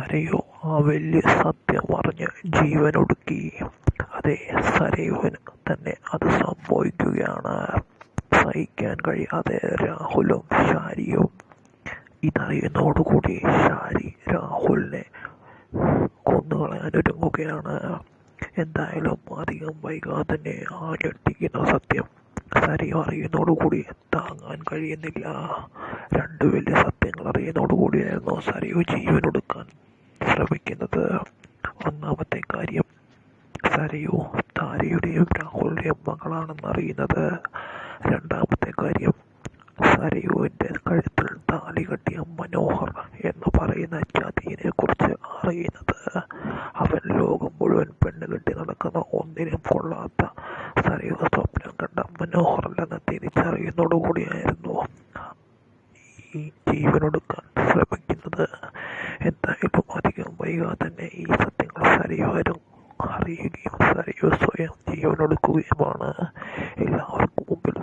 സരയു ആ വലിയ സത്യം അറിഞ്ഞ് ജീവനൊടുക്കി. അതെ സരയുവിന് തന്നെ അത് സംഭവിക്കുകയാണ്. സഹിക്കാൻ കഴിയാതെ രാഹുലും ഷാരിയും ഇതറിയുന്നതോടുകൂടി ഷാരി രാഹുലിനെ കൊന്നുകളയാൻ ഒരുങ്ങുകയാണ്. എന്തായാലും അധികം വൈകാതെ തന്നെ ആ ഞെട്ടിക്കുന്ന സത്യം സരിയോ അറിയുന്നതോടുകൂടി താങ്ങാൻ കഴിയുന്നില്ല. രണ്ട് വലിയ സത്യങ്ങൾ അറിയുന്നതോടുകൂടിയായിരുന്നു സരിയോ ജീവനൊടുക്കാൻ ശ്രമിക്കുന്നത്. ഒന്നാമത്തെ കാര്യം സരയു താരയുടെയും രാഹുലിന്റെയും മകളാണെന്ന് അറിയുന്നത്. രണ്ടാമത്തെ കാര്യം സരയുവിന്റെ കഴുത്തിൽ താലി കെട്ടിയ മനോഹർ എന്ന് പറയുന്ന ചതിയെ കുറിച്ച് അറിയുന്നത്. അവൻ ലോകം മുഴുവൻ പെണ്ണ് കെട്ടി നടക്കുന്ന ഒന്നിനും കൊള്ളാത്ത സരയു സ്വപ്നം കണ്ട മനോഹർ മനോഹറല്ലെന്ന് തിരിച്ചറിയുന്നതോടുകൂടിയായിരുന്നു ഈ ജീവനൊടുക്കാൻ ശ്രമിക്കുന്നത്. എന്തായാലും അധികം അറിയുക തന്നെ ഈ സത്യങ്ങൾ സരിയാരും അറിയുകയും സരിയോ സ്വയം ജീവനൊടുക്കുകയുമാണ്. എല്ലാവർക്കും മുമ്പിൽ